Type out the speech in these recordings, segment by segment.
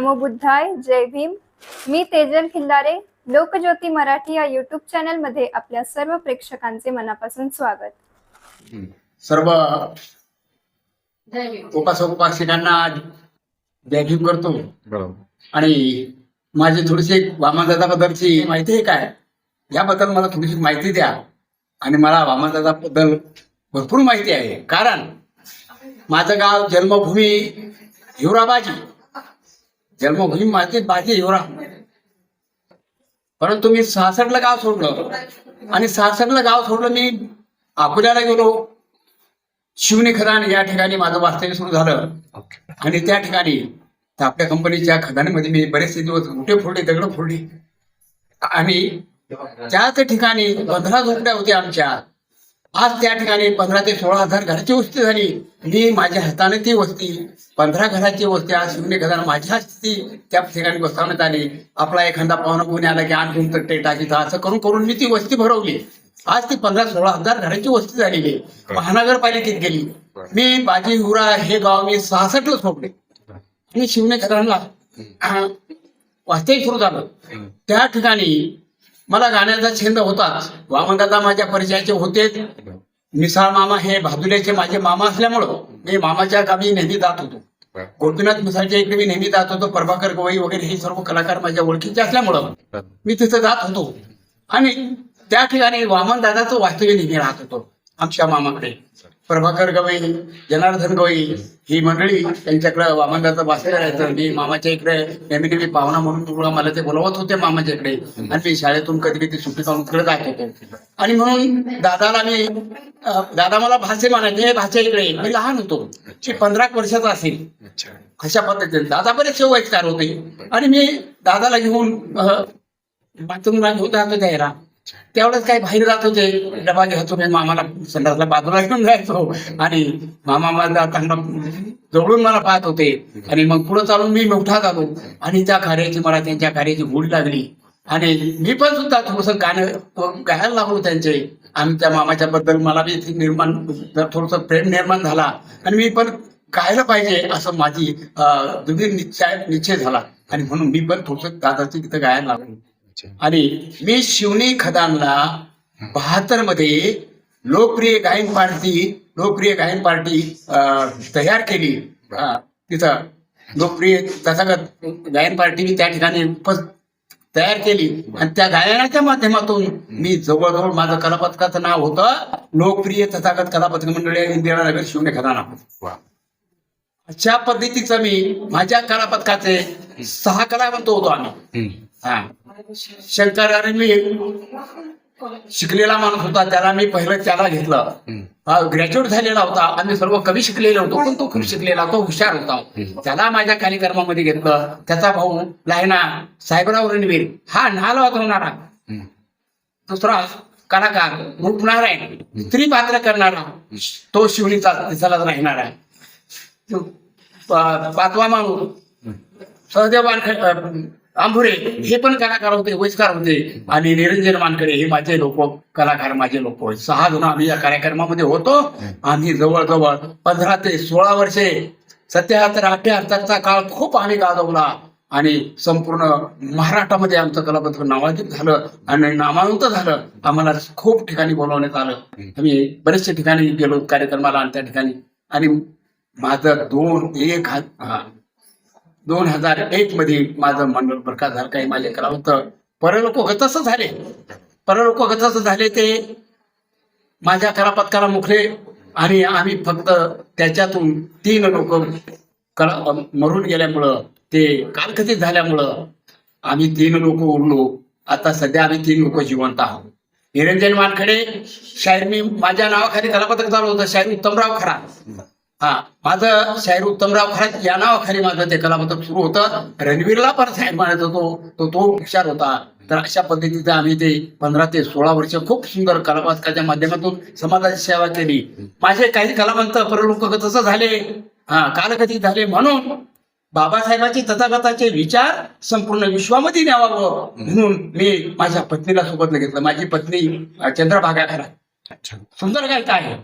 नमो बुद्धाय जय भीम. मी तेजल खिल्लारे लोकज्योती मराठी या युट्यूब चॅनलमध्ये आपल्या सर्व प्रेक्षकांचे मनापासून स्वागत. सर्व उपासक उपासिकांना जय भीम करतो. आणि माझी थोडीशी वामनदादाबद्दलची माहिती आहे काय? याबद्दल मला थोडीशी माहिती द्या. आणि मला वामनदादाबद्दल भरपूर माहिती आहे. कारण माझं गाव जन्मभूमी हिवराबाजी. जन्मभूमी माझी बाजी हिवरा परंतु मी सहासष्टला गाव सोडलं. आणि सहासष्टला गाव सोडलं मी अकोल्याला गेलो. शिवनी खदान या ठिकाणी माझं वास्तव्य सुरू झालं. आणि त्या ठिकाणी आपल्या कंपनीच्या खदानीमध्ये मी बरेचसे दिवस उठे फोडले दगड फोडली. आणि त्याच ठिकाणी पंधरा झोपड्या होत्या आमच्या. आज त्या ठिकाणी पंधरा ते सोळा हजार घराची वस्ती झाली. मी माझ्या हाताने ती वस्ती पंधरा घराची वस्ती आज शिवणे खदान माझ्या ती त्या ठिकाणी बसवण्यात आली. आपला एखादा पाहुणा कोणी आला की आणखून तर ते टाकीचा असं करून करून मी ती वस्ती भरवली. आज ती पंधरा सोळा हजार घराची वस्ती झालेली. महानगरपालिकेत गेली. मी बाजी हुरा हे गाव मी सहासष्टला सोडले. आणि शिवणे खदानला वास्तविक सुरू झालं. त्या ठिकाणी मला गाण्याचा छंद होताच वामनदादा माझ्या परिचयाचे होते. मिसाळ मामा हे भादुल्याचे माझे मामा असल्यामुळं मी मामाच्या गावी नेहमी जात होतो. गोपीनाथ मिसाळच्या इकडे मी नेहमी जात होतो. प्रभाकर गवई वगैरे हे सर्व कलाकार माझ्या ओळखीचे असल्यामुळं मी तिथं जात होतो. आणि त्या ठिकाणी वामन दादाचं वास्तव्य नेहमी राहत होतो. आमच्या मामाकडे. प्रभाकर गवई जनार्दन गवई ही मंडळी त्यांच्याकडे वामनदाचं वास्तव्य राहायचं मी मामाच्या इकडे नेहमी नेहमी पाहुणा म्हणून मला ते बोलवत होते मामाच्या इकडे. आणि मी शाळेतून कधी कधी सुट्टी काढून तिकडे जात होतो. आणि म्हणून दादाला मी दादा मला भाषे म्हणायचे "हे भाषा इकडे ये." मी लहान होतो. मी पंधरा वर्षाचा असेल. अशा पद्धतीने? दादा बरेचसे वयस्कार होते. आणि मी दादाला घेऊन बाथरूमला घेऊन जातो द्यायला तेवढंच काही बाहेर जात होते. डबा घेतो मी मामाला संडासला बाजूला घेऊन जायचो. आणि मामा माझा चांगला जवळून मला पाहत होते. आणि मग पुढे चालून मी मोठा झालो. आणि त्या कार्याची मला त्यांच्या कार्याची गोडी लागली. आणि मी पण सुद्धा थोडस गाणं गायला लागलो त्यांचे. आणि त्या मामाच्या बद्दल मला बी निर्माण थोडस प्रेम निर्माण झाला. आणि मी पण गायला पाहिजे असं माझी अं, निश्चय निश्चय झाला. आणि म्हणून मी पण थोडस दादाची तिथं गायला लागलो. आणि मी शिवणी खदानला बहात्तरमध्ये लोकप्रिय गायन पार्टी लोकप्रिय गायन पार्टी तयार केली. तिथं लोकप्रिय तथागत गायन पार्टी मी त्या ठिकाणी तयार केली. आणि त्या गायनाच्या माध्यमातून मी जवळजवळ माझं कलापथकाचं नाव होतं लोकप्रिय तथागत कलापथक मंडळी इंदिरानगर शिवणे खदाना. अशा पद्धतीचं मी माझ्या कलापथकाचे सहा कलावंत होतो आम्ही. शंकर मी शिकलेला माणूस होता त्याला मी पहिलं त्याला घेतलं. ग्रॅज्युएट झालेला होता. आम्ही सर्व कवी शिकलेले होतो पण तो खूप शिकलेला तो हुशार होता. त्याला माझ्या कार्यक्रमामध्ये घेतलं. त्याचा भाऊ लायना साहेबराव रणवीर हा नाल वाजवणारा हम्म. दुसरा कलाकार रूपनारायण स्त्री पात्र करणारा. तो शिवणीचा दिसायला राहणारा पा- पाचवा माणूस. सहदेव आंभुरे हे पण कलाकार होते वयस्कार होते. आणि निरंजन मानकडे हे माझे लोक कलाकार माझे लोक होते. सहा जण आम्ही या कार्यक्रमामध्ये होतो. आम्ही जवळजवळ पंधरा ते सोळा वर्षे सत्याहत्तर अठ्याहत्तरचा काळ खूप आम्ही गाजवला. आणि संपूर्ण महाराष्ट्रामध्ये आमचं कलापथक नावाजित झालं आणि नामांकित झालं. आम्हाला खूप ठिकाणी बोलवण्यात आलं. आम्ही बरेचशा ठिकाणी गेलो कार्यक्रमाला आणि त्या ठिकाणी. आणि माझं दोन एक हात हा. दोन हजार एक मध्ये माझं मंडळ प्रकाश झालं काही माझे कलावंत परलोक गतच झाले. परलोक गतच झाले ते माझ्या कलापथकाला मुखले आणि आम्ही फक्त त्याच्यातून तीन लोक मरून गेल्यामुळं ते कालकथित झाल्यामुळं आम्ही तीन लोक उरलो. आता सध्या आम्ही तीन लोक जिवंत आहोत. निरंजन मानखडे शायर मी माझ्या नावाखाली कलापथक चालू होतं. शायर उत्तमराव खरा. हा माझं शाहीर उत्तमराव खरा या नावाखाली माझं ते कलापथक सुरू होतं. रणवीरला पण साहेब म्हणत होतो. तो तो हुशार होता. तर अशा पद्धतीचं आम्ही ते पंधरा ते सोळा वर्ष खूप सुंदर कलापथकाच्या माध्यमातून समाजाची सेवा केली. माझे काही कलावंत परलोक तसं झाले. हा कालकथित झाले म्हणून बाबासाहेबांचे तथागताचे विचार संपूर्ण विश्वामध्ये न्यावावं म्हणून मी माझ्या पत्नीला सोबत घेतलं. माझी पत्नी चंद्रभागा खरा अच्छा. सुंदर गायिका आहे.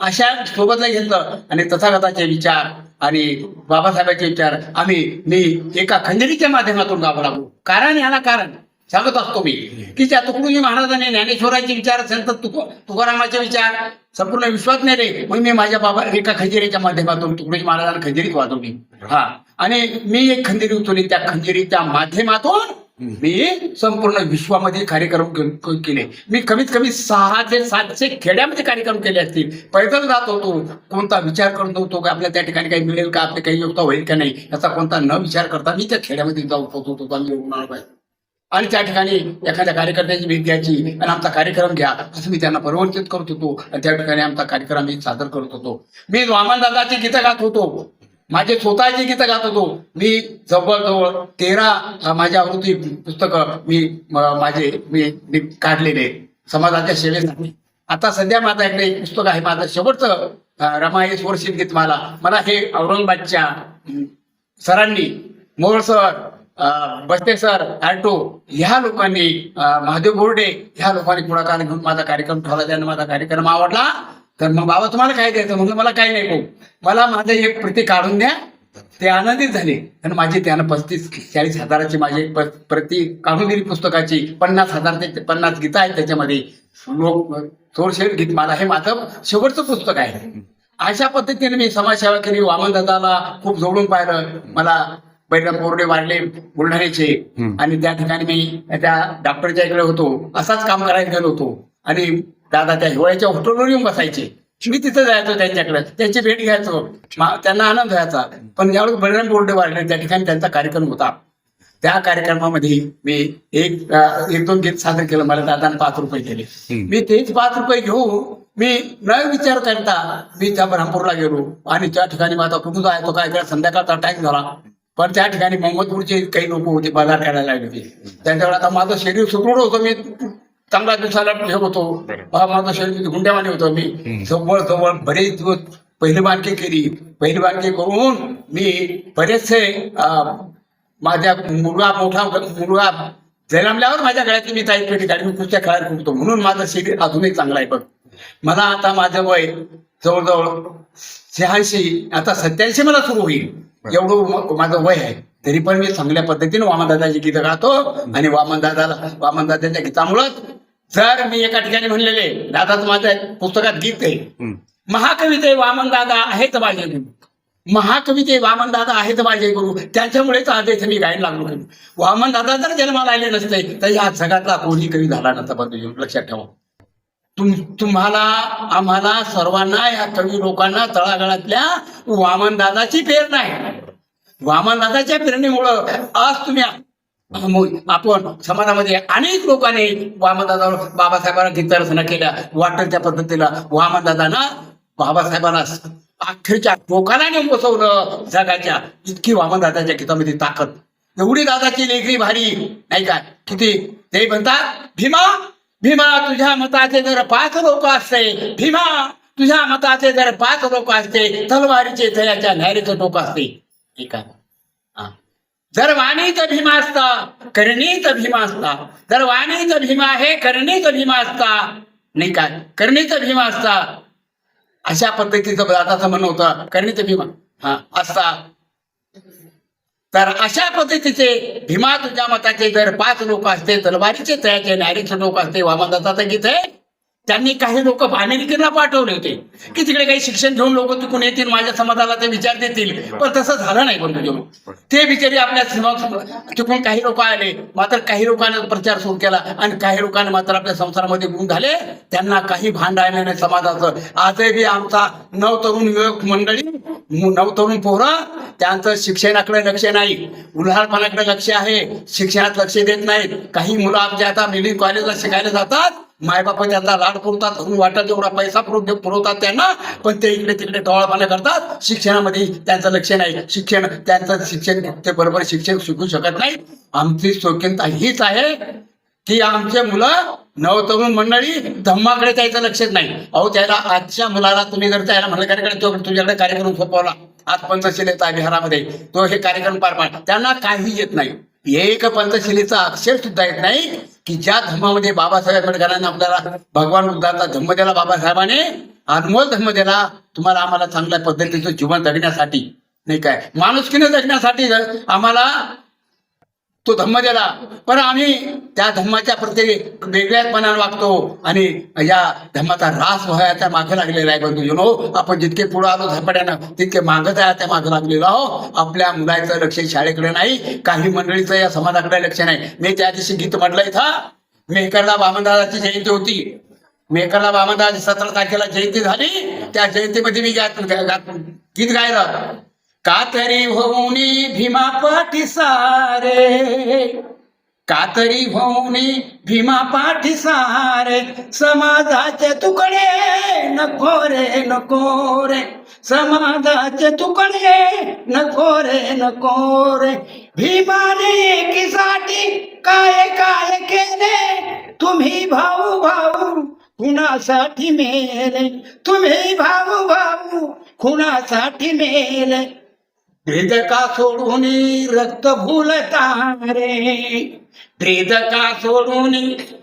अशा सोबतला घेतलं आणि तथागताचे विचार आणि बाबासाहेबांचे विचार आम्ही मी एका खंजरीच्या माध्यमातून गावं कारण याला कारण सांगत असतो मी की त्या तुकडोजी महाराजांनी ज्ञानेश्वराचे विचार संत तुक तुकारामाचे विचार संपूर्ण विश्वात नेले. मग मी माझ्या बाबा एका खंजिरीच्या माध्यमातून तुकडोजी महाराजांना खंजिरीत वाजवली. हा. आणि मी एक खंजिरी उचलली. त्या खंजिरीच्या माध्यमातून मी संपूर्ण विश्वामध्ये कार्यक्रम केले. मी कमीत कमी सहा ते सातशे खेड्यामध्ये कार्यक्रम केले असतील. पैदल जात होतो. कोणता विचार करत होतो की आपल्या त्या ठिकाणी काही मिळेल का? आपल्या काही योगता होईल का नाही? याचा कोणता न विचार करता मी त्या खेड्यामध्ये जाऊ होतो. आम्ही येऊन पाहिजे आणि त्या ठिकाणी एखाद्या कार्यकर्त्याची भेट घ्यायची आणि आमचा कार्यक्रम घ्या असं मी त्यांना परवंचित करत होतो. आणि त्या ठिकाणी आमचा कार्यक्रम मी सादर करत होतो. मी वामन दादाची गीतं गात होतो. माझे स्वतःची गीतं गात होतो मी जवळजवळ तेरा माझ्या आवृत्ती पुस्तकं मी माझे मी मी काढलेले समाजाच्या सेवेसाठी. आता सध्या माझ्याकडे एक पुस्तक आहे माझं शेवटचं अ, गीत मला. मला हे औरंगाबादच्या सरांनी मोहोळ सर बस्ते सर आर्टो ह्या लोकांनी महादेव बोर्डे ह्या लोकांनी पुढाकार घेऊन माझा कार्यक्रम ठेवला. त्यांना माझा कार्यक्रम आवडला. तर मग बाबा तुम्हाला काय द्यायचं? म्हणलं मला काही नाही भाऊ. मला माझं एक प्रति काढून द्या. ते आनंदित झाले. आणि माझी त्यानं पस्तीस चाळीस हजाराची माझी प्रति काढून दिली पुस्तकाची. पन्नास हजार ते पन्नास गीतं आहेत त्याच्यामध्ये. लोक थोडशे गीत मला हे माझं शेवटचं पुस्तक आहे. अशा पद्धतीने मी समाजसेवा केली वामन दादाला खूप जवळून पाहिलं. मला बैरम बोर्डे वाढले बुलढाण्याचे. आणि त्या ठिकाणी मी त्या डॉक्टरच्या इकडे होतो. असाच काम करायला गेलो होतो. आणि दादा त्या हिवाळ्याच्या हॉटेलवर येऊन बसायचे. मी तिथं जायचो त्यांच्याकडे. त्यांची भेट घ्यायचो. त्यांना आनंद व्हायचा. पण ज्यावेळेस बळीराम बोर्डे वाढले त्या ठिकाणी त्यांचा कार्यक्रम होता. त्या कार्यक्रमामध्ये मी एक एक दोन गीत सादर केलं. मला दादाने पाच रुपये दिले. मी तेच पाच रुपये घेऊन मी न विचार करता मी त्या ब्रह्मपूरला गेलो. आणि त्या ठिकाणी माझा कुठं जायचो काय काय संध्याकाळचा टाईम झाला. पण त्या ठिकाणी मोहम्मदपूरचे काही लोक होते. बाजार करायला लागले. होते त्यांच्याकडे आता माझं शरीर सुदृढ होतं. मी चांगला दिवसाला हे होतो. हा, माझं शरीर गुंड्यावाने होतं. मी जवळ जवळ बरेच दिवस पहिली बांधकी केली. पहिली बांधकी करून मी बरेचसे माझ्या मुलगा मोठा मुलगा जन्मल्यावर माझ्या गळ्यातली मी ताई पेटी कुस्त्या खेळायला खूप होतो. म्हणून माझं शरीर अजूनही चांगलं आहे बघ. मला आता माझं वय जवळजवळ शहाऐंशी आता सत्याऐंशी मला सुरू होईल. एवढं माझं वय आहे. तरी पण मी चांगल्या पद्धतीने वामनदादाची गीतं गातो. आणि वामनदादाला वामनदादाच्या गीतामुळं जर मी एका ठिकाणी म्हणलेले दादाच माझ्या पुस्तकात गीत आहे महाकविते वामनदादा आहेत माझे महाकविते वामनदादा आहेत माझे गुरु. त्यांच्यामुळेच आज इथे मी गायला लागलो वामनदादा जर जन्माला आले नसते तर या जगातला कोणी कवी झाला नसता. बंधू लक्षात ठेवा. तुम तुम्हाला आम्हाला सर्वांना या कवी लोकांना तळागाळातल्या वामनदादाची प्रेरणा आहे. वामनदादाच्या प्रेरणेमुळं आज तुम्ही आपण समाजामध्ये अनेक लोकांनी वामनदादा बाबासाहेबांना गीत रचना केल्या वाटच्या पद्धतीला वामनदादांना बाबासाहेबांना अखेरच्या टोकाला नेऊन बसवलं जगाच्या इतकी वामनदादाच्या गीतामध्ये ताकद. एवढी दादाची लेखणी भारी नाही काय किती? ते म्हणतात भीमा भीमा तुझ्या मताचे जर पाच लोक असते भीमा तुझ्या मताचे जर पाच लोक असते तलवारीचे तयाच्या न्यारीचं टोक असते. ठीक आहे जर वाणीच भीमा असता करणीच भीमा असता जर वाणीच भीमा आहे करणीच भीमा असता नाही काय करणीच भीमा असता. अशा पद्धतीचं दादाचं म्हणणं होतं करणीच भीमा हा असता. तर अशा पद्धतीचे भीमा तुझ्या मताचे जर पाच लोक असते तलवारीचे तयाचे नारीचे लोक असते वामनदादाचं गीत आहे. त्यांनी काही लोक अमेरिकेला पाठवले होते की तिकडे काही शिक्षण घेऊन लोक तिकून येतील माझ्या समाजाला ते विचार देतील. पण तसं झालं नाही पण तुझ्या ते बिचारी आपल्या सीमा तिकडून काही लोक आले मात्र काही लोकांना प्रचार सुरू केला आणि काही लोकांनी मात्र आपल्या संसारामध्ये गुण झाले. त्यांना काही भांड आहे नाही समाजाचं. आजही आमचा नवतरुण युवक मंडळी नवतरुण पोरं त्यांचं शिक्षणाकडे लक्ष नाही. उल्हाळपणाकडे लक्ष आहे. शिक्षणात लक्ष देत नाहीत. काही मुलं आमच्या आता मिलिंग कॉलेजला शिकायला जातात. मायबाप त्यांना लाड पुरवतात घरून वाटत एवढा पैसा पुरव पुरवतात त्यांना पण ते इकडे तिकडे टोळापणा करतात. शिक्षणामध्ये त्यांचं लक्ष नाही. शिक्षण त्यांचं शिक्षण ते बरोबर शिक्षण शिकू शकत नाही. आमची शोकीनता हीच आहे की आमचे मुलं नवतरुण मंडळी धम्माकडे त्याचं लक्षच नाही. अहो त्याला आजच्या मुलाला तुम्ही जर त्याला म्हणलं कार्यक्रम तो तुझ्याकडे कार्यक्रम सोपवला. आज पंचशिलेचा बिहारामध्ये. तो हे कार्यक्रम पार पाड त्यांना काही येत नाही. एक पंचशिलेचा अक्षर सुद्धा येत नाही. की ज्या धर्मामध्ये बाबासाहेब आंबेडकरांनी आपल्याला भगवान बुद्धाचा धम्म दिला बाबासाहेबाने अनमोल धम्म दिला तुम्हाला आम्हाला चांगल्या पद्धतीचं जीवन जगण्यासाठी नाही काय? माणुसकीने जगण्यासाठी आम्हाला तो धम्म दिला. पण आम्ही त्या धम्माच्या प्रति वेगळ्यापणाने वागतो आणि या धम्माचा रास व्हायचा मागे लागलेला आहे बंधू. नो आपण जितके पुढे आलो झपाट्यानं तितके मागं जायच्या मागे लागलेलो आहो आपल्या मुलाचं लक्ष शाळेकडे नाही काही मंडळीचं या समाजाकडे लक्ष नाही. मी त्या दिवशी गीत म्हटलं इथं मेहकरला वामनदादाची जयंती होती. मेहकरला वामनदादाची सतरा तारखेला जयंती झाली. त्या जयंतीमध्ये मी गात- गीत गायलं. कातरी होऊनी भीमा पाठी सारे कातरी होऊनी भीमा पाठी सारे? समाजाचे तुकडे नको रे नको रे. समाजाचे तुकडे नको रे नको रे. भीमाने एकीसाठी काय काय केले? तुम्ही भाऊ भाऊ कुणासाठी मेले? तुम्ही भाऊ भाऊ कुणासाठी मेले? त्रिदका सोडून रक्त भूलता रे. त्रिदका सोडून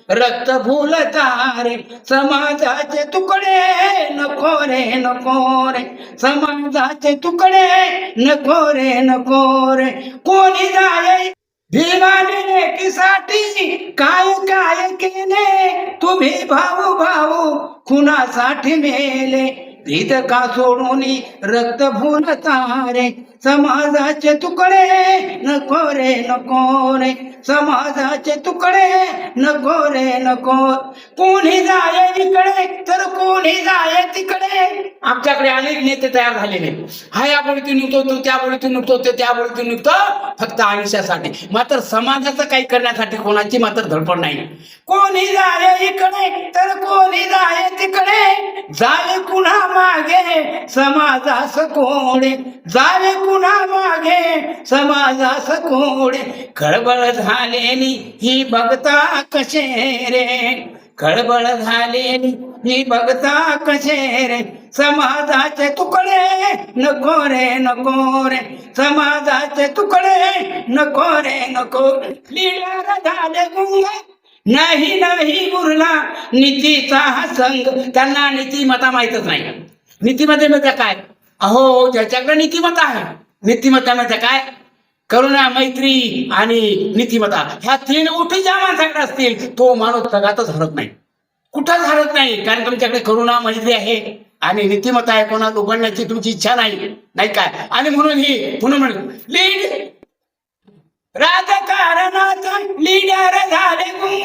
रक्त भूलता रे. समाजाचे तुकडे नको रे नको रे. समाजाचे तुकडे नको रे नको रे. कोणी जाय भीमाने काय काय केले? तुम्ही भाऊ भाऊ खुनासाठी मेले? भेद का सोडून रक्त भूलता रे. समाजाचे तुकडे नको रे नको रे. समाजाचे तुकडे नको रे नको. कोणी जाय इकडे तर कोणी जाय तिकडे. आमच्याकडे अनेक नेते तयार झालेले हा या बोलीतून निघतो तो त्या बोलीतून निघतो तो त्या बोलीतून निघतो. फक्त आयुष्यासाठी. मात्र समाजाचं काही करण्यासाठी कोणाची मात्र धडपड नाही. कोणी जाय इकडे तर कोणी जाय तिकडे. जावे पुन्हा मागे समाजास कोणी जावे पुन्हा मागे समाजास कोणे खळबळ झालेली ही बघता कसे रे? खळबळ झालेली ही बघता कसे रे? समाजाचे तुकडे नको रे नको रे. समाजाचे तुकडे नको रे नको लिडर झाले गुंगा. नाही नाही उरला नीतीचा हा संघ. त्यांना नीतिमता माहितच नाही. नीतिमध्ये म्हणजे काय? अहो ज्याच्याकडे नीतिमत्ता आहे नीतिमत्ता म्हणजे काय? करुणा मैत्री आणि नीतिमत्ता. ह्या तीन गोष्टी ज्या माणसाकडे असतील तो माणूस जगातच हरत नाही. कुठंच हरत नाही. कारण तुमच्याकडे करुणा मैत्री आहे आणि नीतिमत्ता आहे. कोणाला उघडण्याची तुमची इच्छा नाही. नाही काय आणि म्हणून ही म्हणून म्हणून लीड राजकारणात लीडर झाले गुंग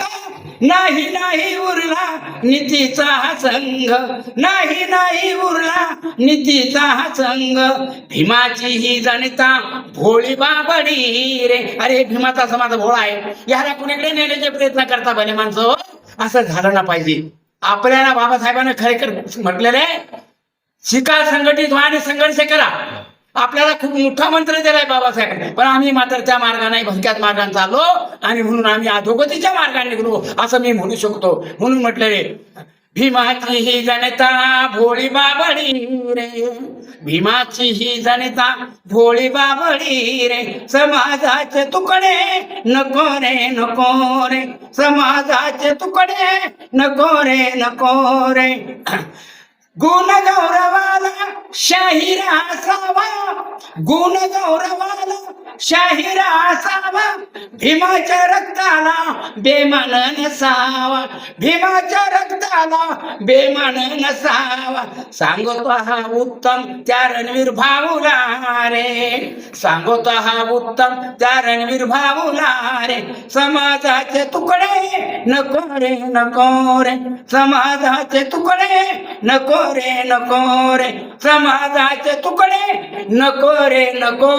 नाही नाही उरला नितीचा हा संघ. नाही नाही उरला नितीचा हा संघ. भीमाची ही जनता भोळी बाबडी रे. अरे भीमाचा समाज भोळा आहे. याला कुणीकडे नेण्याचे प्रयत्न करता बने माणसं? असं झालं ना पाहिजे. आपल्याला बाबासाहेबांना खरेखर म्हटलेले शिका संघटित व्हा आणि संघर्ष करा. आपल्याला खूप मोठा मंत्र दिलाय बाबासाहेब पण आम्ही मात्र त्या मार्गाने भलक्यात मार्गाने चाललो आणि म्हणून आम्ही अधोगतीच्या मार्गाने निघलो असं मी म्हणू शकतो. म्हणून म्हटलेले भीमाची ही जनता भोळी बाबळी रे. भीमाची ही जनता भोळी बाबळी रे. समाजाचे तुकडे नको रे नको रे. समाजाचे तुकडे नको रे नको रे. गुण गौरवाला शाहिरा असावा गुण गौरवाला शाहिरा असावा भीमाच्या रक्ताला बेमान नसावा. भीमाच्या रक्ताला बेमान नसावा. सांगतो हा उत्तम त्या रणवीर भाऊला रे. सांगतो हा उत्तम त्या रणवीर भाऊला रे. समाजाचे तुकडे नको रे नको रे. समाजाचे तुकडे नको रे नको रे. समाजाचे तुकडे नको रे नको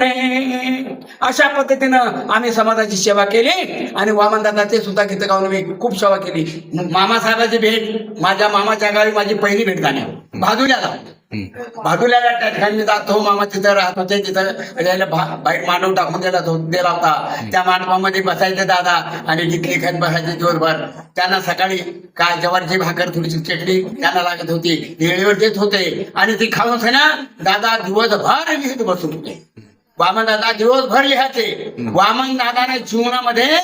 रे अशा पद्धतीनं आम्ही समाजाची सेवा केली आणि वामनदादाचे सुद्धा गीत गाऊन मी खूप सेवा केली. मामासाहेबाची भेट माझ्या मामाच्या गावी माझी पहिली भेट झाली. भादुल्याला. भादुल्याला त्या ठिकाणी जातो मामा तिथं राहत होते तिथं बाहेर मांडव टाकून दिला तो दिला होता त्या मांडवामध्ये बसायचे दादा आणि ढिकली खात बसायचे दिवसभर त्यांना सकाळी काय जवारची भाकर थोडीशी चटणी त्यांना लागत होती. वेळेवर देत होते. आणि ती खाऊन ना दादा दिवसभर लिहित बसत होते. वामन दादा दिवसभर लिहायचे वामन दादाने जीवनामध्ये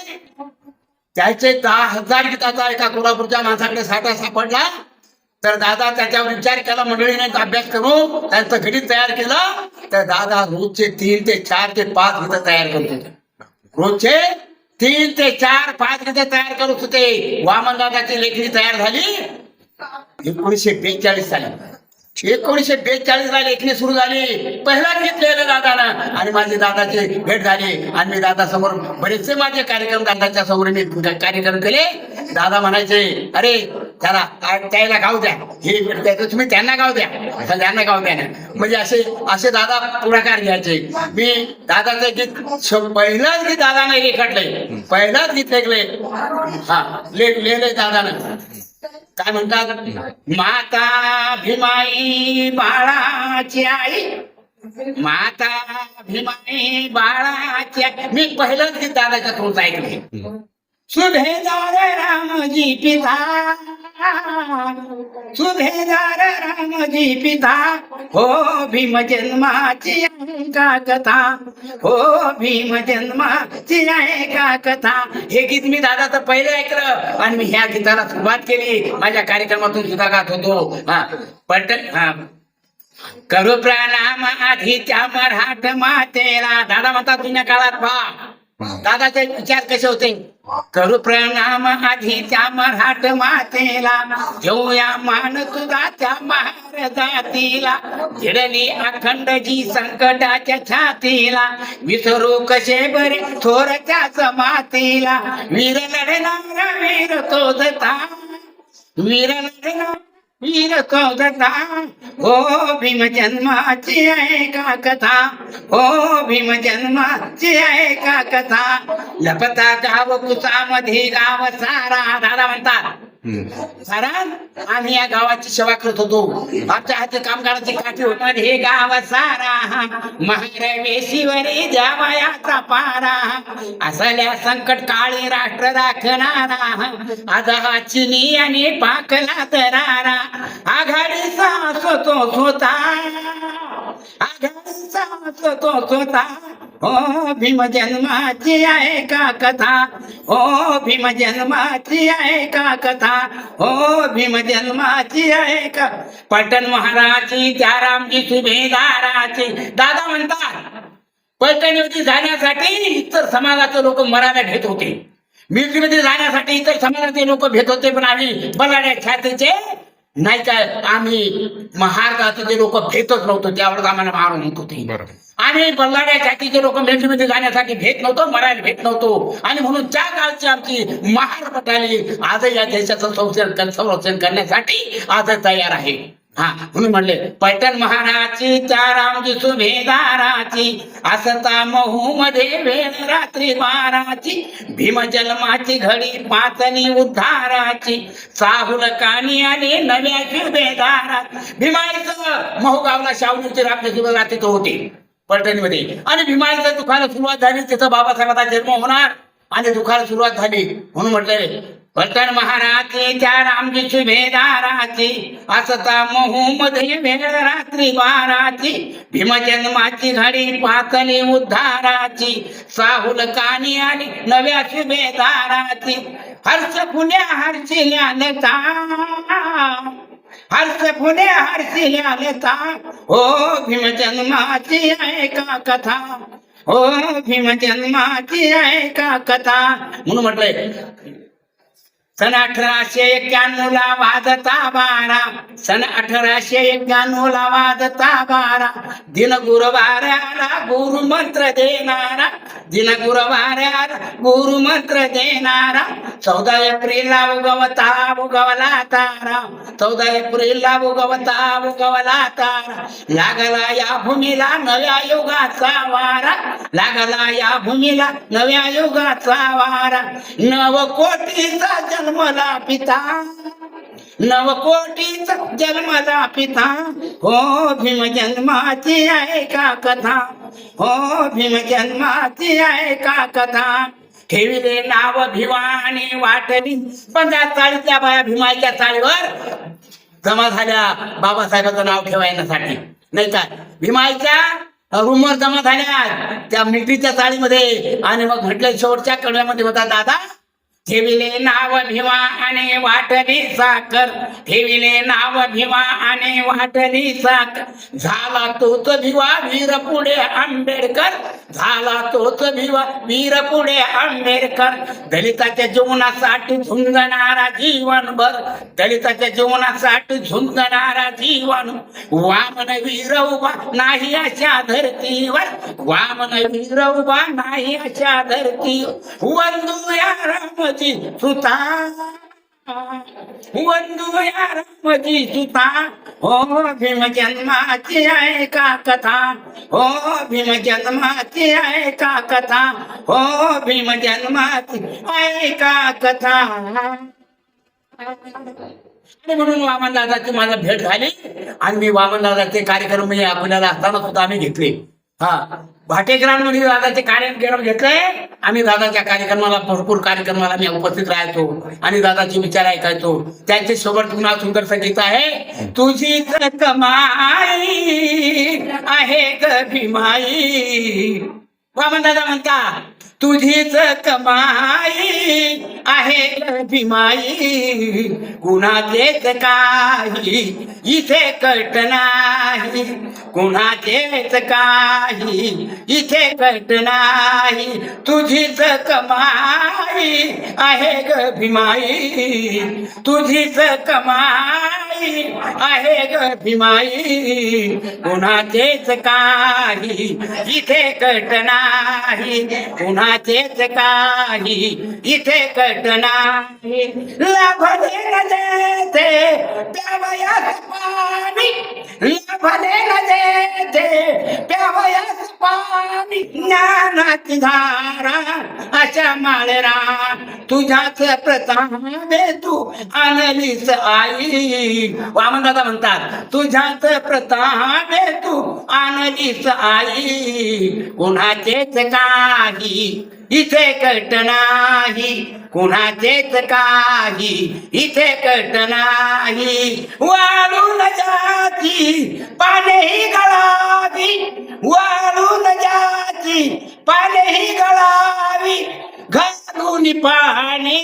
त्याचे दहा हजार गीताचा एका कोल्हापूरच्या माणसाकडे साठा सापडला. तर दादा त्याच्यावर विचार केला मंडळीने अभ्यास करून त्यांचं गणित तयार केलं. तर दादा रोजचे तीन ते चार ते पाच गीतं तयार करत होते. रोजचे तीन ते चार पाच गीते तयार करत होते. वामन दादाची लेखणी तयार झाली. एकोणीसशे बेचाळीस साली. एकोणीसशे बेचाळीस ला लेखणी सुरू झाली. पहिलाच घेतलेलं दादानं. आणि माझे दादाची भेट झाली. आणि मी दादा समोर बरेचसे माझे कार्यक्रम दादाच्या समोर मी कार्यक्रम केले. दादा म्हणायचे अरे त्याला त्याला गाव द्या. हे त्याचं तुम्ही त्यांना गाव द्या. तर त्यांना गाव द्या ना. म्हणजे असे असे दादा पुढाकार घ्यायचे. मी दादाचं गीत पहिलाच पहिलंच गीत दादाने रेखाटलंय. पहिलाच गीत लेखले हा लेख लिहिले दादानं. काय म्हणतात माता भीमाई बाळाची आई. माता भीमाई बाळाची आई. मी पहिलंच गीत दादाच्या तोंड ऐकले सुभेदार रामजी पिता। सुभेदार रामजी पिता। हो भीम जन्माची आहे का कथा। हो भीम जन्माची आहे का कथा। हे गीत मी दादा तर पहिले ऐकलं आणि मी ह्या गीताला सुरुवात केली. माझ्या कार्यक्रमातून सुद्धा गात होतो. हा पट हा. करू प्रणाम आधीच्या मराठ मातेला दादा म्हणतात जुन्या काळात पहा. दादाचे विचार कसे होते? करू प्रणाम आधीच्या मराठ मातेला. घेऊया मान तुझा त्या महाराजातीला. झिडली अखंड जी संकटाच्या छातीला. विसरू कसे बरे थोरच्या जमातीला वीर लढणारा वीर तो दता वीर लढणारा वीर कौदता ओ हो भीम जन्माची आहे का कथा हो भीम जन्माची आहे का कथा. लपता गाव कुसामध्ये गाव सारा दादा म्हणतात सारा आम्ही या गावाची सेवा करत होतो. आमच्या हाती कामगाराची काठी होणार हे गाव सारा. महारवेशीवरी जावयाचा पारा. असल्या संकट काळी राष्ट्र राखणारा. आज हा चिनी आणि पाकला दरारा आघाडीचा असतो तो स्वतः. आघाडीचा असतो तो स्वतः. ओ भीम जन्माची आहे का कथा? ओ भीम जन्माची आहे का कथा? ओ भीम जन्माची आहे का? पटन महाराजी त्या रामजी सुभेदाराची. दादा म्हणतात पैठणीवरती जाण्यासाठी इतर समाजाचे लोक मराठा घेत होते. मिरजीमध्ये जाण्यासाठी इतर समाजाचे लोक भेट होते पण आम्ही बलाड्या छातीचे नाही काय आम्ही महाराष्ट्राचे लोक भेटत नव्हतो त्यावेळेस आम्हाला मारून होत. होते आम्ही बल्लाड्या जातीचे लोक मिलिटरीमध्ये जाण्यासाठी भेट नव्हतो मरायला भेट नव्हतो. आणि म्हणून त्या काळची आमची महार पटाली आजही या देशाचं संरक्षण संरक्षण करण्यासाठी आज तयार आहे. हा म्हणून म्हणले पैठण महाराची चारामजी सुभेदाराची असता महू मध्ये वेळ रात्री बाराची भीम जन्माची घडी पातनी उद्धाराची साहुल कानी आणि नव्या सुभेदारात. भीमाईचं महू गावला शाहूची रामजी सुभेदार तिथं होते पलटणीमध्ये आणि भीमाईचं दुखायला सुरुवात झाली तिथं बाबासाहेबांचा जन्म होणार. आणि दुखायला सुरुवात झाली. म्हणून म्हटले भटन महाराजचे त्या रामजी सुभेदाराची असता महू रात्री बाराची भीमजन्माची घडी पातली उद्धाराची साहुल कानी आली नव्या शुभेदाराची हर्ष फुल्या हर्षिल्या हर्ष फुले हर्षिल्या लेता हो भीमजन्माची ऐका आहे कथा हो भीम जन्माची आहे का कथा? म्हणून म्हटलंय सन अठराशे एक्क्याण्णव ला वाजता बारा. सन अठराशे एक्क्याण्णव ला वाजता बारा. दिन गुरुवाऱ्याला गुरु मंत्र देणारा. दिन गुरुवाऱ्याला गुरु मंत्र देणारा. चौदा एप्रिलला उगवता उगवला तारा. चौदा एप्रिलला उगवता उगवला तारा. लागला या भूमीला नव्या युगाचा वारा. लागला या भूमीला नव्या युगाचा वारा. नव कोटीचा जन्मला पिता. नवकोटीचा जन्मला पिता. हो भीम जन्माची आहे का कथा? हो भीम जन्माची आहे का कथा? ठेविले नाव भिवानी वाटली पंधरा चाळीसच्या बाया भीमाच्या चाळीवर जमा झाल्या. बाबासाहेबांचं नाव ठेवायसाठी नाही का? भीमाईच्या रूमवर जमा झाल्या. त्या मिठीच्या चाळीमध्ये आणि मग म्हटलं शेवटच्या कडव्यामध्ये होता दादा ठेविले नाव भिवा आणि वाटली साखर. ठेविले नाव भीमा आणि वाटली साखर. झाला तोच भिवा वीर पुढे आंबेडकर. झाला तोच भिवा वीर पुढे आंबेडकर. दलिताच्या जीवनासाठी झुंजणारा जीवनभर. दलिताच्या जीवनासाठी झुंजणारा जीवन. वामन वीर उभा नाही अशा धरतीवर. वामन वीर उभा नाही अशा धरती वंदू या राम सुता. ಸುತ ಒಂದು रामजी सुता. हो भीम जन्माची आहे का कथा? ओ भीम जन्माची आहे कथा? हो भीम आहे का कथा? आणि म्हणून वामन दादाची माझा भेट झाली. आणि मी वामन दादाचे कार्यक्रम म्हणजे आपल्याला असताना सुद्धा आम्ही घेतले. हा. भाटेकरांमध्ये दादाचे कार्यक्रम घेतले आम्ही दादाच्या कार्यक्रमाला भरपूर कार्यक्रमाला मी उपस्थित राहायचो आणि दादाचे विचार ऐकायचो. त्यांचे सोबत पुन्हा सुंदर संगीत आहे. तुझी कमाई आहे ग भीमाई वामन दादा म्हणता. तुझीच कमाई आहे ग भीमाई कुणाचेच काही इथे कट नाही. कुणाचेच काही इथे कट नाही. तुझीच कमाई आहे ग भीमाई तुझीच कमाई आहे ग भीमाई कुणाचेच काही इथे कट नाही. माझेच काही इथे कट नाही लाभले न देते प्यावयास पाणी लाभले न देते प्यावयास पाणी ज्ञानाची धारा अशा माळरा तुझ्याच प्रतापे तू आणलीस आई. वामनदादा म्हणतात तुझ्याच प्रतापे तू आणलीस आई. कोणाचेच काही इथे कट नाही कुणाचेच काही. इथे कट नाही वाळून जाती पानेही गळावी. वाळून जाती पानेही गळावी. घालून पाहणे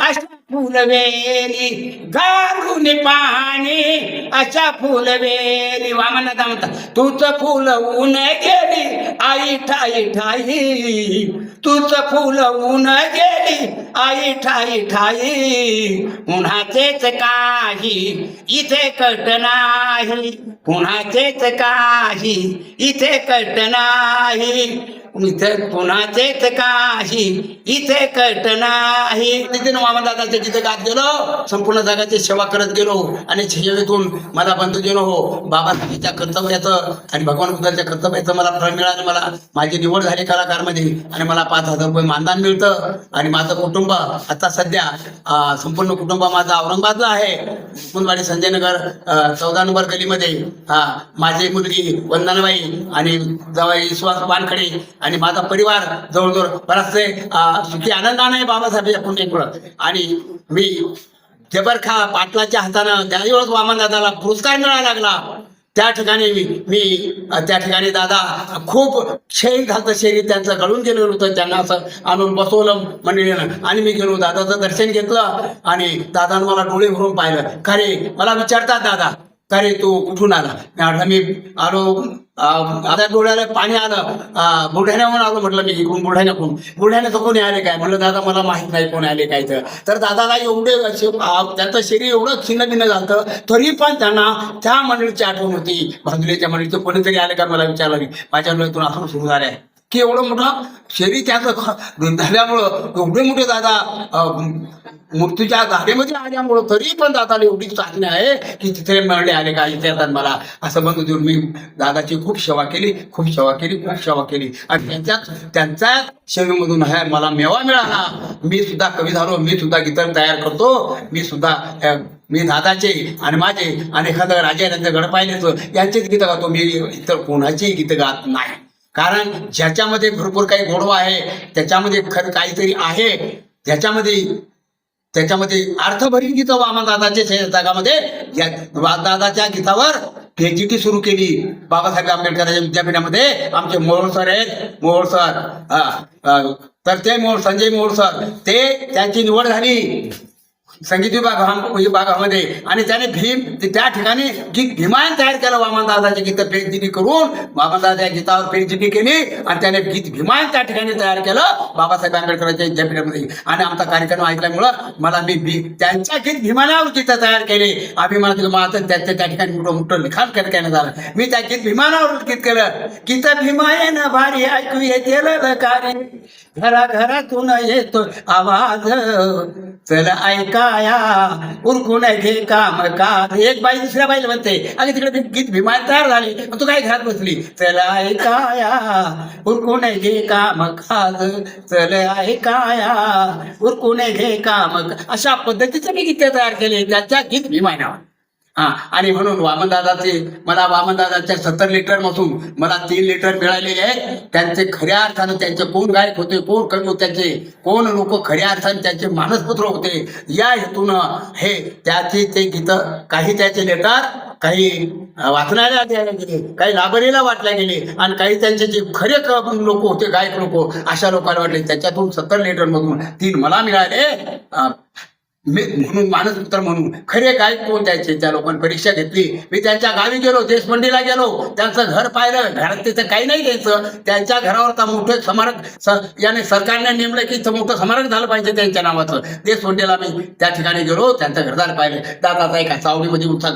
अशा फुलवेली घालून पाहणे अशा फुलवेली. वामनदा म्हणता तूच फुल ऊन गेली आई ठाई ठाई. तूच फुल ऊन गेली आई ठाई ठाई. उन्हाचेच काही इथे कट नाही. पुन्हाचेच काही इथे कट नाही. इथे पुन्हाचेच काही इथे कट नाही. नितीन मामादादाच्या जिथे गात गेलो संपूर्ण जगाची सेवा करत गेलो. आणि सेवेतून मला बंधू हो. बाबासाहेबांच्या कर्तव्याचं आणि भगवान बुद्धाच्या कर्तव्याचं मला फळ मिळालं मला माझी निवड झाली कलाकारमध्ये. आणि मला पाच हजार रुपये मानधन मिळतं. आणि माझं कुटुंब आता सध्या संपूर्ण कुटुंब माझं औरंगाबादला आहे. मुकुंदवाडी संजयनगर चौदा नंबर गलीमध्ये हा माझी मुलगी वंदनाबाई आणि जवाई विश्वास वानखडे आणि माझा परिवार जवळजवळ बराचसे सुखी आनंदाने आहे बाबासाहेब पुण्यकुळ आणि मी जबरखा पाटलाच्या हातानं त्यावेळेस वामन दादाला पुरस्कार मिळायला लागला. त्या ठिकाणी मी मी त्या ठिकाणी दादा खूप शहीद झालं शरीर त्यांचं गळून गेलेलं होतं त्यांना असं आणून बसवलं म्हणलेलं आणि मी गेलो दादाचं दर्शन घेतलं आणि दादानं मला डोळे भरून पाहिलं. खरे मला विचारतात दादा का रे तू कुठून आला? मी म्हटलं मी आलो आता डोळ्याला पाणी आलं. अ, आलो म्हटलं मी इकडून बुलढाण्याकडून बुलढाण्याचं कोणी आले काय? म्हटलं दादा मला माहीत नाही कोण आले काय तर. दादाला एवढे असे त्यांचं शरीर एवढं छिन्न भिन्न झालं तरी पण त्यांना त्या मंडळीची आठवण होती. भांदुलेच्या मंडळीचं कोणीतरी आले का? मला विचारलं मी माझ्या डोळ्यातून असं सुरू झाल्या. आहे की एवढं मोठा शरीर त्याचं झाल्यामुळं एवढे मोठे दादा मृत्यूच्या मूर्तीच्या धारेमध्ये आल्यामुळं तरी पण दादाला एवढी चाचणी आहे की तिथे मिळले आले का इथे मला. असं म्हणून देऊन मी दादाची खूप सेवा केली खूप सेवा केली खूप सेवा केली. आणि त्यांच्याच त्यांच्या सेवेमधून आहे मला मेवा मिळाला. मी सुद्धा कवी झालो मी सुद्धा गीतं तयार करतो. मी सुद्धा मी दादाचे आणि माझे आणि एखादं राजा यांचं गड पाहिलेचं यांचेच गीतं गातो. मी इतर कोणाचेही गीतं गात नाही. कारण ज्याच्यामध्ये भरपूर काही गोडवा आहे त्याच्यामध्ये खरं काहीतरी आहे त्याच्यामध्ये त्याच्यामध्ये अर्थभरी गीतं वामन दादाचे जगामध्ये या- दादाच्या गीतावर पीएचडी सुरू केली. बाबासाहेब आंबेडकरांच्या विद्यापीठामध्ये आमचे मोहोळ सर आहेत. मोहोळ सर तर ते मोहोळ संजय मोहोळ सर ते त्यांची निवड झाली. संगीत विभाग विभागामध्ये. आणि त्याने भीम त्या ठिकाणी गीत भीमान तयार केलं वामनदादाचे गीत पेजदिनी करून वामनदादा या गीतावर पेजदिनी केली आणि त्याने गीत भीमान त्या ठिकाणी तयार केलं बाबासाहेब आंबेडकरांच्या विद्यापीठामध्ये आणि आमचा कार्यक्रम ऐकल्यामुळं मला मी त्यांच्या गीत भीमानावर गीत तयार केले. अभिमान माझं त्याचं त्या ठिकाणी मोठं मोठं लिखाण कर- करण्यात आलं. मी त्या गीत भीमानावर गीत केलं. गीत भीमायन भारी ऐकू येते घराघरातून घरा येतो आवाज. चला ऐका. ऐकाया उरकून घे काम का एक बाई दुसऱ्या बाईला म्हणते आणि तिकडे भी- गीत भीमान तयार झाली. तू काय घरात बसली? चल ऐकाया उरकून घे काम काज चल ऐकाया उरकून घे काम अशा पद्धतीचं मी गीत तयार केले. त्याच्या गीत भीमानावर हा आणि म्हणून वामनदादाचे मला वामनदादाच्या सत्तर लिटर मधून मला तीन लिटर मिळालेले आहेत. त्यांचे खऱ्या अर्थानं त्यांचे कोण गायक होते कोण कमी होते त्यांचे कोण लोक खऱ्या अर्थानं त्यांचे मानसपुत्र होते या हेतूनं हे त्याचे ते गीतं काही त्याचे लेटर काही वाचनाला द्यायला गेले काही लाबरीला वाटल्या गेले आणि काही त्यांचे जे खरे लोक होते गायक लोक अशा लोकांना वाटले त्याच्यातून सत्तर लिटर मधून तीन मला मिळाले. मी म्हणून मानसपुत्र म्हणून. खरे काय कोण त्याचे त्या लोकांनी परीक्षा घेतली. मी त्यांच्या गावी गेलो देशमंडीला गेलो. त्यांचं घर पाहिलं. घरात तिथं काही नाही द्यायचं. त्यांच्या घरावर मोठं स्मारक याने सरकारने नेमलं की मोठं स्मारक झालं पाहिजे त्यांच्या नावाचं. देशमंडीला मी त्या ठिकाणी गेलो त्यांचं घरदार पाहिलं दादाचा एका चावडीमध्ये उठा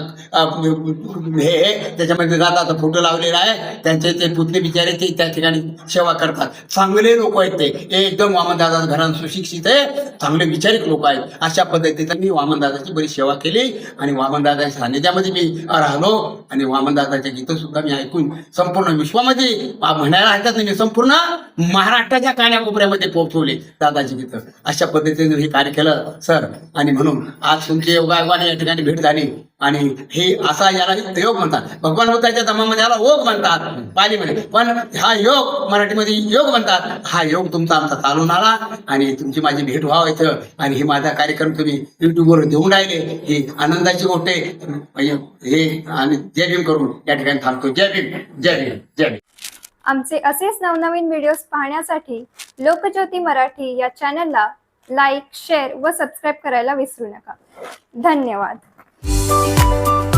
हे त्याच्यामध्ये दादाचा फोटो लावलेला आहे. त्यांचे ते पुतले बिचारे ते त्या ठिकाणी सेवा करतात. चांगले लोक आहेत ते. एकदम वामन दादा घरात सुशिक्षित आहे. चांगले विचारिक लोक आहेत. अशा पद्धतीनं मी वामनदादाची बरी सेवा केली आणि वामनदादाच्या सानिध्यामध्ये मी राहिलो आणि वामनदादाचे गीतं सुद्धा मी ऐकून संपूर्ण विश्वामध्ये म्हणायला हरकत नाही संपूर्ण महाराष्ट्राच्या कान्याकोपऱ्यामध्ये पोहोचवले दादाची गीतं. अशा पद्धतीने हे कार्य केलं सर. आणि म्हणून आज तुमची योगायोगाने या ठिकाणी भेट झाली. आणि हे असा याला योग म्हणतात. भगवान बुद्धाच्या धर्मामध्ये याला ओग म्हणतात. पालीमध्ये पण हा योग मराठीमध्ये योग म्हणतात. हा योग तुमचा आमचा चालून आला आणि तुमची माझी भेट व्हावं इथं. आणि हे माझा कार्यक्रम तुम्ही युट्यूबवर देऊन राहिले. ही आनंदाची गोष्ट आहे. म्हणजे हे आणि जय भीम करून या ठिकाणी थांबतो. जय भीम. जय भीम. जय भीम. आमचे असेच नवनवीन व्हिडिओज पाहण्यासाठी लोकज्योती मराठी या चॅनलला लाईक शेअर व सबस्क्राईब करायला विसरू नका. धन्यवाद. Música